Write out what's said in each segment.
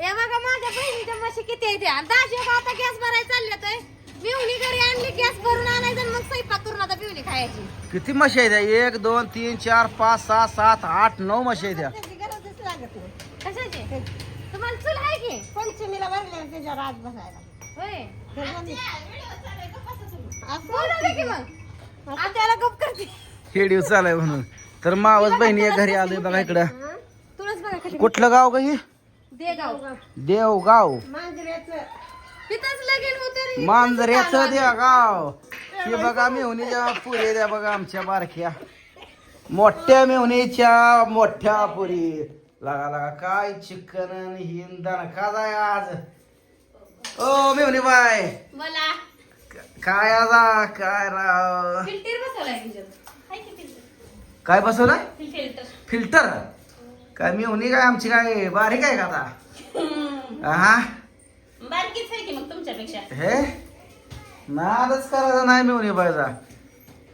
हे बघा माझ्या बहिणीच्या म्हशी किती आहे त्या दाजी बघा आता गॅस भरायला चालले तर. मिवणी घरी आणली गॅस भरून आणायचं आणि मग स्वयंपाक करून आता मिवणी खायची. किती म्हशी आहेत त्या? एक दोन तीन चार पाच सहा सात आठ नऊ म्हशी आहेत त्या त्याची गरजच लागत नाही. कशाची? तुम्हाला चूल आहे की? पंचमीला भरले त्याच्यावर आज बसायला. होय. बोलू दे की मग. आत्याला गप करते. शेडिओ चालाय म्हणून. तर मावस बहिणी एक घरी आलोय बघा इकडं. तुलाच बघा कशी कुठलं गाव ग ही? दे गाव देवगाव. मांजऱ्याचं तिथंच लगीन होतं रे. मांजऱ्याचं द्या गाव हे बघा मेहुनीच्या पुरी द्या बघा आमच्या बारक्या. मोठ्या मेहुनीच्या मोठ्या पुरी. लगा लगा काय चिकन हिंदन का जाय आज? ओ मेहुनी बाय. मला काय आजा काय राव? फिल्टर बसवलाय तुझ्यात काय बसवलं फिल्टर. फिल्टर? काय मेहुनी काय आमची काय बारीक आहे का आता? हा बारकीच आहे की मग तुमच्यापेक्षा? हे नादच करायचा नाही मेहुनी बायचा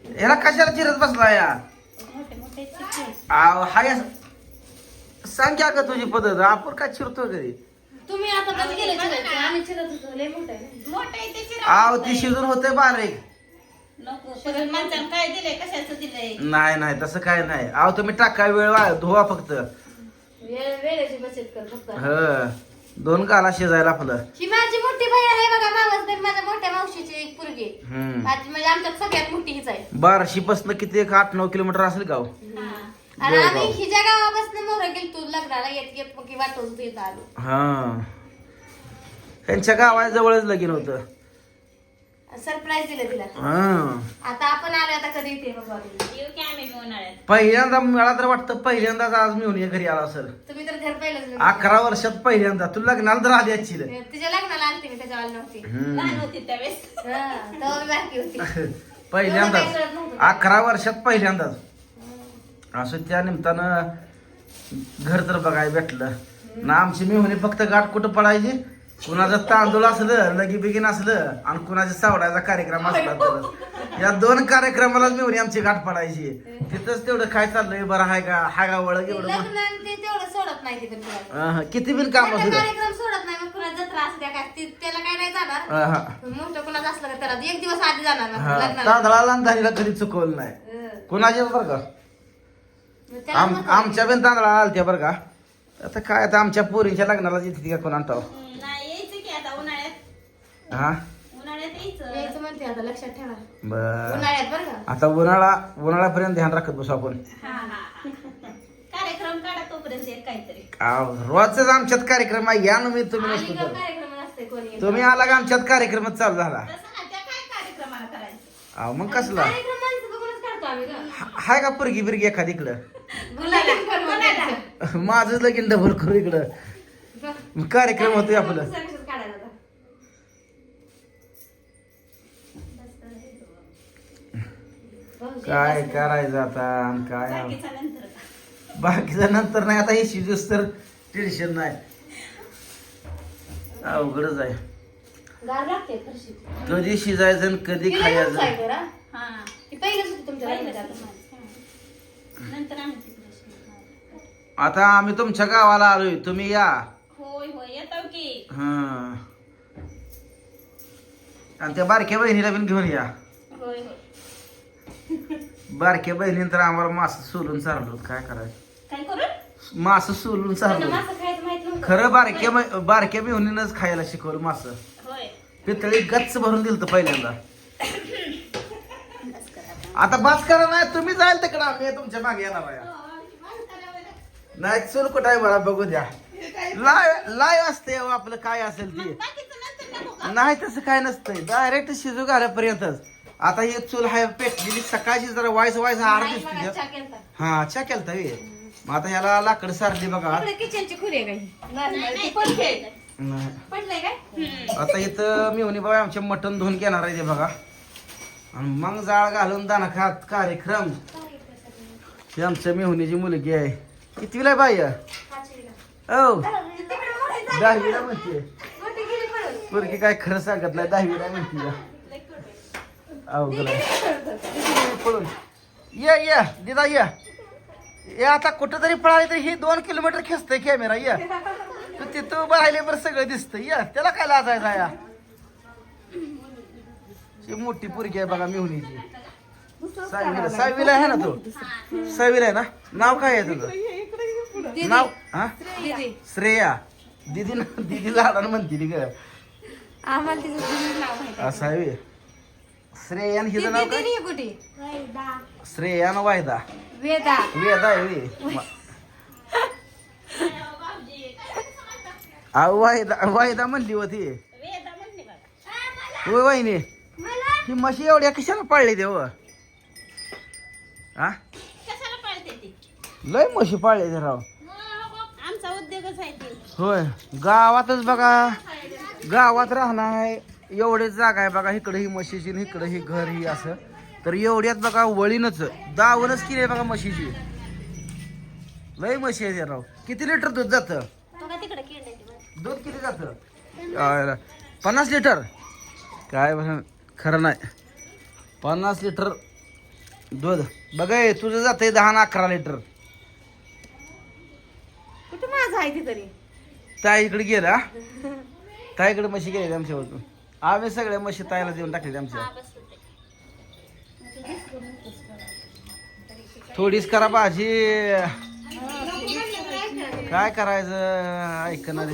ह्याला कशाला चिरत बसला या? मोठे मोठे आव, हाय असं- सांग की अगं तुझी पद्धत. आपण काय चिरतो कधी? तुम्ही आता कसं केलं चिरायचं? आम्ही चिरत होतो. लय मोठं आहे. ना. मोठं आहे ते चिरा. आव ती शिजून होते बारीक. नको परत माणसानं काय दिलंय? कशाचं दिलंय? नाही नाही तसं काय नाही. आव तुम्ही टाका वेळ वा- धुवा फक्त. वेळ- वेळेची बचत कर फक्त ह दोन गाला शिजायला आपलं. ही माझी मोठी बहीण आहे बघा मावस बहीण माझ्या मोठ्या मावशीची एक पोरगी हम्म. माझी म्हणजे आमच्यात सगळ्यात मोठी हीच आहे. बाराशे पासन किती एक आठ नऊ किलोमीटर असेल गाव? आणि. आम्ही हिच्या गावापासून मोहर गेलतो लग्नाला येत येत मग वाटत होतो इथं आलो. हा. त्यांच्या गावाच्या जवळच लगीन होतं. सरप्राईज दिलं तिला. हा. आता आपण आलो आता कधी येते बघा येऊ की आम्ही बी उन्हाळ्यात पहिल्यांदा मला तर वाटतं पहिल्यांदाच आज मिळून घरी आला सर तुम्ही तर घर पहिलंच अकरा वर्षात पहिल्यांदा. तू लग्नाला तर आली असशील. तिच्या लग्नाला आलते मी त्याच्या आली नव्हती हम्म. लहान होती त्यावेळेस. हा, तेव्हा मी बारकी होती. पहिल्यांदाच अकरा वर्षात पहिल्यांदाच. असं त्या निमित्तानं घर तर बघायला भेटलं. ना आमची मेहुणी फक्त गाठ कुठं पडायची कुणाचं तांदूळ असलं लगी बिगीन असलं आणि कुणाचा सावडायचा कार्यक्रम असला तर. या दोन कार्यक्रमालाच मेहुणी आमची गाठ पडायची. तिथंच तेवढं काय चाललंय बरं हाय का? हाय का वळ एवढं मग? लग्न आणि ते तेवढं सोडत नाही तिथे कुणाला. अहं, किती बिन काम असू द्या. कार्यक्रम सोडत नाही मग कुणा जत्रा असते काय ती- त्याला काय नाही जाणार. अहं. मोठं कुणाचं असलं का त्याला एक दिवस आधी जाणार ना लग्नाला. तांदळाला आणि दहीला कधी चुकवलं नाही. हं. कुणाचे बरं का? मग त्याला आम महत्त्व आमच्या पण तांदळा आलत्या बरं का? आता काय आता आमच्या पोरींच्या लग्नाला येते का कोण आणतो हा. यायचं. म्हणते आता लक्षात ठेवा. बर. उन्हाळ्यात बरं का? आता उन्हाळा उन्हाळ्यापर्यंत ध्यान राखत बसू आपण. हा हा हा. कार्यक्रम काढा तोपर्यंत एक काहीतरी. आव, रोजच आमच्यात कार्यक्रम आहे या मी तुम्ही नसतो काय तर. कार्यक्रम असते कोणी. तुम्ही आला का आमच्यात कार्यक्रमच चालू झाला? तसं ना त्या काय कार्यक्रमाला करायचं? अहो मग कसला? कार्यक्रम माणसं बघूनच काढतो आम्ही का हा- हाय का पुरगी बिरगी एखादी इकडं? गुलाला. माझं लगीन डबल करू इकडं. मग कार्यक्रम होतोय आपलं. काढायला. काय करायचं आता आणि काय? बाकीचा नंतर. नाही आता हे शिजूस तर टेन्शन नाही. अवघडच आहे. गार लागते फरशी. कधी शिजायचं आणि कधी खायचं? जाय जरा. हा. ती पहिलंच होती तुमच्या पहिलं लग्नात आता. नंतर आम्ही तिकडे शिकणार. आता आम्ही तुमच्या गावाला आलोय. तुम्ही या. होय होय. येतो की. हं. आणि त्या बारक्या बहिणीला पण घेऊन या. होय होय. बारक्या बहिणीनं तर आम्हाला मास सोलून चाललो काय करायचं? काय करू मास सोलून चाललो मासं खायचं माहीत नव्हतं. खरं बारक्या ब- बारक्या मेहुनीनंच खायला शिकवलं मास. होय. पितळी गच्च भरून दिलं होतं पहिल्यांदा. आता बास करा नाही तुम्ही जाईल तिकडं आम्ही तुमच्या मागे येणार आहे. नाही चूल कुठं आहे मला बघू द्या. लाय लाय असते हो आपलं काय असेल ते. बाकीचं नंतर नको का? नाही तसं काय नसतंय. डायरेक्ट शिजू घाल्यापर्यंतच. आता ही चूल आहे पेटलेली सकाळची जरा वायस वायस आर नाही दिसते केलता. हा चा केलता वे मग आता ह्याला लाकड सारली बघा. किचनची खुरी आहे काही नाही, नाही, ती पडते. नाही. पडलंय काय? आता इथं मिवणी बाबा आमच्या मटण धुवून घेणार आहे ते बघा. आणि मग जाळ घालून दाना खात कार्यक्रम. ही आमच्या मेहुनीची मुलगी आहे. कितवीला आहे बाई? औ. दहावीला म्हणते. मोठी गेली पळून. पोरगी काय खरं सांगत नाही दहावीला म्हणते. का अवघड आहे पळून ये ये दिदा ये. ये आता कुठं तरी पळाली तर ही दोन किलोमीटर खेचतंय कॅमेरा ये. तू तिथं उभं राहिले बरं सगळं दिसतं या. त्याला काय लाजायचं या? ही मोठी पोरगी आहे बघा मिहुनीची सायवीला सायवीला आहे ना तो? सायवीला आहे ना? नाव काय आहे तुझं? नाव हा? श्रेया. दिदी ना दिदी लाडानं म्हणते ग. आम्हाला तिचं जुनं नाव माहिती आहे. असं आहे व्हय. श्रेया आणि ती हिचं नाव काय? कुठे? वैदा श्रेया आणि वायदा. वेदा. वेदा आहे व्हय. अहो वायदा वायदा म्हणली होती. वेदा म्हणले बघा होय वाहिनी. ही म्हशी एवढ्या कशाला पाळली देव हा? कशाला पाळते ती? लय म्हशी पाळले ते राव. आमचा उद्योगच आहे ती. होय. गावातच बघा. गावात राहणार. आहे एवढेच जागा आहे बघा इकडे ही म्हशीची आणि इकडे ही घर ही असं. तर एवढ्यात बघा वळीनच. दावणच केली आहे बघा म्हशीची. लय म्हशी आहे राव. किती लिटर दूध जातं? दूध किती जातं? पन्नास लिटर. काय खरं नाही. पन्नास लिटर दूध. बघा तुझं जातंय दहा आणि अकरा लिटर. कुठे माझं आहे तरी ताई इकडे गेला ताईकडे म्हशी गेली आमच्यावर आम्ही सगळ्या म्हशी ताईला देऊन टाकले आमच्या. थोडीच करा भाजी. काय करायचं? ऐकणार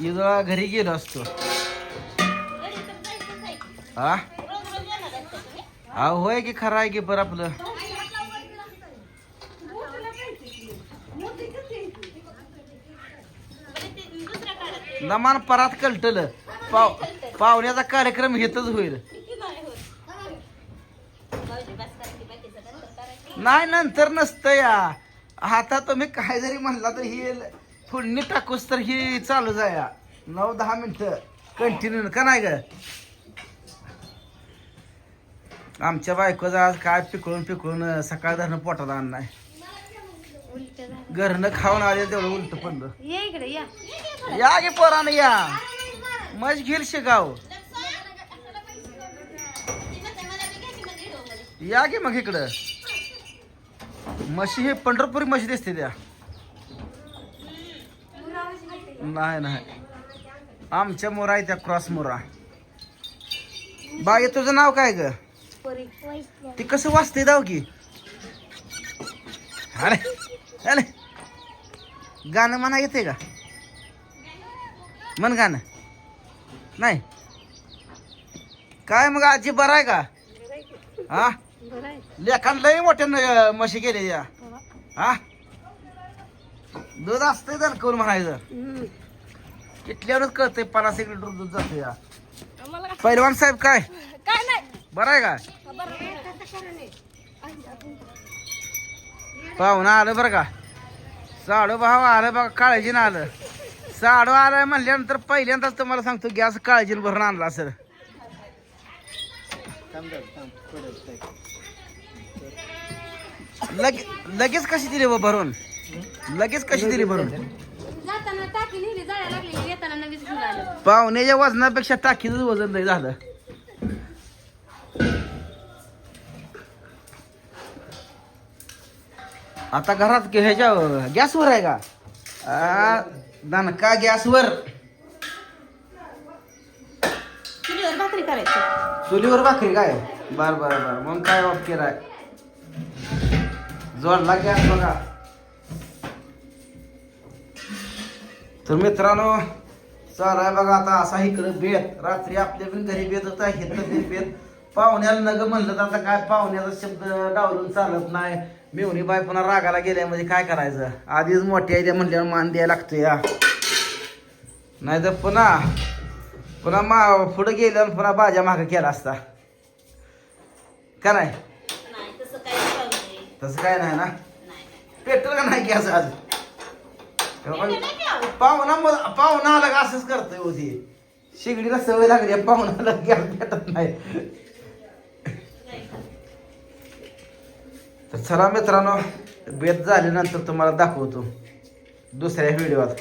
इजोळा घरी गेलो असतो. हा? हा होय की खरं आहे की बरं आपलं? नमान परात कलटल. पाव पाहुण्याचा कार्यक्रम घेतच होईल. नाही नंतर नसतं या. आता तुम्ही काय जरी म्हणला तर ही फोडणी टाकूस तर ही चालू जाया नऊ दहा मिनिटं कंटिन्यू का नाही ग? आमच्या बायकोचा आज काय पिकळून पिकळून सकाळ धरणं पोटात झालं घरनं खाऊन आले तेवढं उलट पडलं. ये इकडे या. या गे पोरानं या. मज घेईल शिकाव या गे मग इकडं? म्हशी हे पंढरपुरी म्हशी दिसते त्या. नाही नाही. आमच्या मोरा आहे त्या क्रॉस मोरा. बागे तुझं नाव काय ग? ते ती कसं वाचते दाव की? अरे अरे. गाणं म्हणा येते का? म्हण गाणं. नाही. काय मग आजी बरं आहे का? हा? लेखान लय मोठ्या म्हशी गेले या. हा? दूध असतंय तर करून म्हणायचं. किटल्यावरच कळतंय पन्नास एक लिटर दूध जातं या. पैलवान साहेब काय? काय नाही. बरं आहे का? पाहुणं आलं बरं का? साडू भाव आलं बघा काळजीनं आलं. साडू आलं म्हणल्यानंतर पहिल्यांदाच तुम्हाला सांगतो गॅस काळजीनं भरून आणला सर लगे लगेच कशी दिली बा भरून? लगेच कशी दिली भरून? जाताना टाकी नेली जाळ्या लागली येताना नवीच घेऊन आलं. पाहुण्याच्या वजनापेक्षा टाकीच वजन लय झालं. आता घरात ह्याच्या गॅसवर आहे का? आ, दणका गॅसवर. चुलीवर भाकरी करायची. चुलीवर भाकरी काय? बर बर बर. मग काय वाक्य राय जोडला गॅस बघा. तर मित्रांनो चालाय बघा आता असा इकडं बेत. रात्री आपल्या पण घरी बेत होता घेतलं ते बेत. पाहुण्याला नग म्हणलं तर आता काय पाहुण्याचा शब्द डावलून चालत नाही. मेवणी बाय पुन्हा रागाला गेल्या म्हणजे काय करायचं? आधीच मोठी आहे त्या म्हणल्यावर मान द्यायला लागतो या नाही तर पुन्हा पुन्हा मा पुढे गेलं आणि पुन्हा बाजा माग केला असता. का नाही? तसं काय नाही ना? पेट्रोल का नाही आज? नाही नाही प्यावं. पाहुणा पाहुणा आला का असंच करतोय होती शिगडीला सवय लागली पाहुणाला गॅस भेटत नाही. तर चला मित्रांनो बेत झाल्यानंतर तुम्हाला दाखवतो दुसऱ्या व्हिडिओत.